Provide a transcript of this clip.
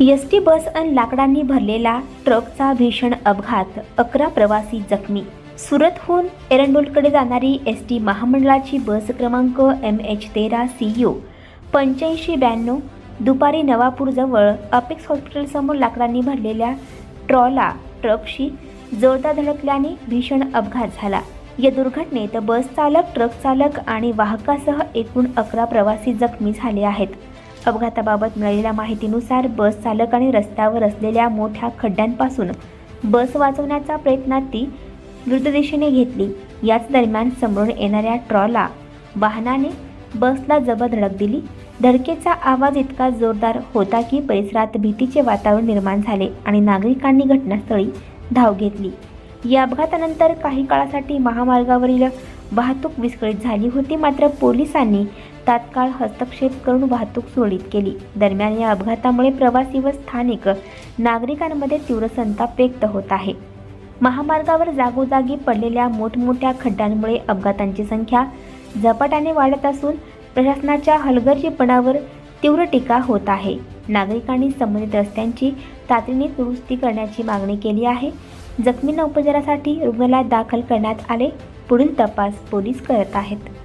S T bus अन लाकडांनी भरलेला ट्रकचा भीषण अपघात अकरा प्रवासी जखमी. सुरतहून एरंडोलकडे जाणारी एस टी महामंडळाची बस क्रमांक एम एच तेरा सी यू पंच्याऐंशी ब्याण्णव दुपारी नवापूरजवळ अपेक्स हॉस्पिटलसमोर लाकडांनी भरलेल्या ट्रॉला ट्रकशी जोरदार धडकल्याने भीषण अपघात झाला. या दुर्घटनेत बस चालक ट्रक चालक आणि वाहकासह एकूण अकरा प्रवासी जखमी झाले आहेत. अपघाताबाबत मिळालेल्या माहितीनुसार बस चालक आणि रस्त्यावर असलेल्या मोठ्या खड्ड्यांपासून बस वाचवण्याचा प्रयत्नात ती विरुद्ध दिशेने घेतली. याच दरम्यान समोरून येणाऱ्या ट्रॉला वाहनाने बसला जबर धडक दिली. धडकेचा आवाज इतका जोरदार होता की परिसरात भीतीचे वातावरण निर्माण झाले आणि नागरिकांनी घटनास्थळी धाव घेतली. या अपघातानंतर काही काळासाठी महामार्गावरील वाहतूक विस्कळीत झाली होती. मात्र पोलिसांनी तात्काळ हस्तक्षेप करून वाहतूक सुरळीत केली. दरम्यान या अपघातामुळे प्रवासी व स्थानिक नागरिकांमध्ये तीव्र संताप व्यक्त होत आहे. महामार्गावर जागोजागी पडलेल्या मोठमोठ्या खड्ड्यांमुळे अपघातांची संख्या झपाट्याने वाढत असून प्रशासनाच्या हलगर्जीपणावर तीव्र टीका होत आहे. नागरिकांनी संबंधित रस्त्यांची तातडीने दुरुस्ती करण्याची मागणी केली आहे. जखमींना उपचारासाठी रुग्णालयात दाखल करण्यात आले. पुढील तपास पोलीस करत आहेत.